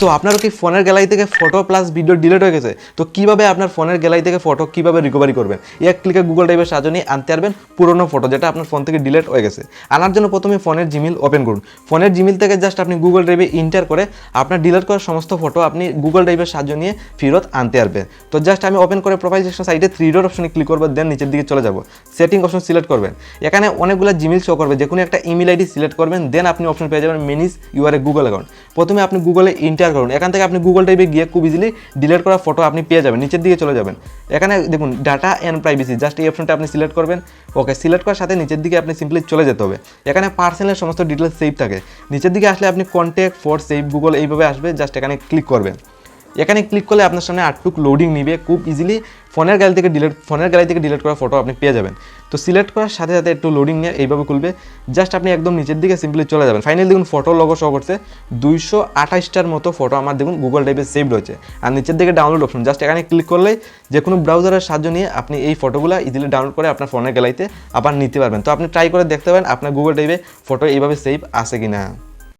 So আপনারও কি ফোনের গ্যালারি থেকে ফটো প্লাস ভিডিও ডিলিট হয়ে গেছে? তো কীভাবে আপনার ফোনের গ্যালারি থেকে ফটো কীভাবে রিকভারি করবেন? এক ক্লিকে গুগল ড্রাইভের সাহায্য নিয়ে আনতে পারবেন পুরোনো ফটো যেটা আপনার ফোন থেকে ডিলিট হয়ে গেছে। আনার জন্য প্রথমে ফোনের জিমেল ওপেন করুন। ফোনের জিমেল থেকে জাস্ট আপনি গুগল ড্রাইভে ইন্টার করে আপনার ডিলিট করা সমস্ত ফটো আপনি গুগল ড্রাইভের সাহায্য নিয়ে ফেরত আনতে পারবেন। তো জাস্ট আমি ওপেন করে প্রোফাইল সেকশন সাইডে থ্রি ডট অপশনে ক্লিক করব দেন নিচের দিকে চলে যাব। সেটিং অপশন সিলেক্ট করবেন। এখানে অনেকগুলো জিমেল শো করবে। যে কোনো একটা ইমেল আইডি সিলেক্ট করবেন দেন আপনি অপশন পেয়ে যাবেন মেনিস ইউআর এ গুগল অ্যাকাউন্ট প্রথমে আপনি গুগলে ইন্টার করুন। এখান থেকে আপনি গুগল ড্রাইভে গিয়ে খুব ইজিলি ডিলিট করা ফটো আপনি পেয়ে যাবেন, নিচের দিকে চলে যাবেন। এখানে দেখুন ডাটা অ্যান্ড প্রাইভেসি জাস্ট এই অপশনটা আপনি সিলেক্ট করবেন। ওকে সিলেক্ট করার সাথে নিচের দিকে আপনি সিম্পলি চলে যেতে হবে। এখানে পার্সেলের সমস্ত ডিটেলস সেভ থাকে। নিচের দিকে আসলে আপনি কন্ট্যাক্ট ফর সেভ গুগল এইভাবে আসবে জাস্ট এখানে ক্লিক করবেন। এখানে ক্লিক করলে আপনার সামনে আটটুক লোডিং নিবে। খুব ইজিলি ফোনের গ্যালারি থেকে ডিলিট ফোনের গ্যালারি থেকে ডিলিট করা ফটো আপনি পেয়ে যাবেন। তো সিলেক্ট করার সাথে সাথে একটু লোডিং নিয়ে এইভাবে খুলবে। জাস্ট আপনি একদম নিচের দিকে সিম্পলি চলে যাবেন। ফাইনালি দেখুন ফটো লগো শো করছে। দুইশো আঠাশটার মতো ফটো আমার দেখুন গুগল ড্রাইভে সেভ রয়েছে। আর নিচের দিকে ডাউনলোড অপশন জাস্ট এখানে ক্লিক করলেই যে কোনো ব্রাউজারের সাহায্য নিয়ে আপনি এই ফটোগুলো ইজিলি ডাউনলোড করে আপনার ফোনের গ্যালারিতে আবার নিতে পারবেন। তো আপনি ট্রাই করে দেখতে পারেন, আপনার গুগল ড্রাইভে ফটো এইভাবে সেভ আছে কি না